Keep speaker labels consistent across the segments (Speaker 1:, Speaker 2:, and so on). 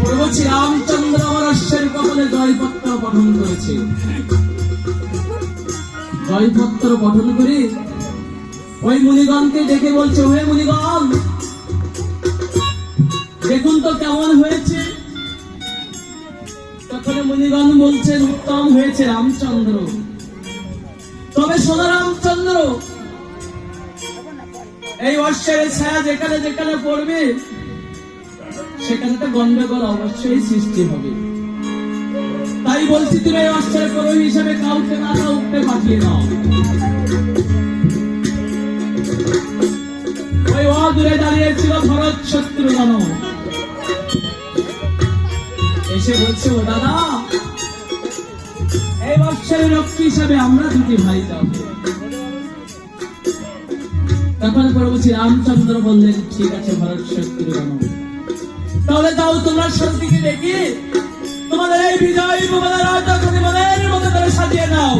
Speaker 1: প্রভু শ্রীরামচন্দ্র অমরস্যের কপালে জয়পত্র পঠন করেছে। জয়পত্র পঠন করে ওই মুনিগণকে ডেকে বলছে, হে মুনিগণ, দেখুন তো কেমন হয়েছে। তখন মুনিগণ বলছেন, উত্তম হয়েছে রামচন্দ্র। তবে সোনা রামচন্দ্র, এই অশ্বের ছায়া যেখানে যেখানে পড়বে সেখানে তো গন্ডগোল অবশ্যই সৃষ্টি হবে। তাই বলছি, তুমি অশ্বের প্রভু হিসেবে কাউকে না কাউকে পাঠিয়ে দাও। ওই অদূরে দাঁড়িয়ে ছিল ভরত শত্রুঘ্ন এসে বলছে, ও দাদা, এই অশ্বের রক্ষী হিসাবে আমরা দুটি ভাই যাব তখন প্রভু শ্রী রামচন্দ্র বললেন, ঠিক আছে, ভরত শত্রুঘ্ন তাহলে দাও তোমরা শান্তিকে দেখি। তোমাদের এই বিজয় তোমাদের রাজা তোমাদের মতো করে সাজিয়ে নাও।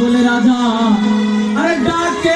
Speaker 1: বলে রাজা আরে ডাকে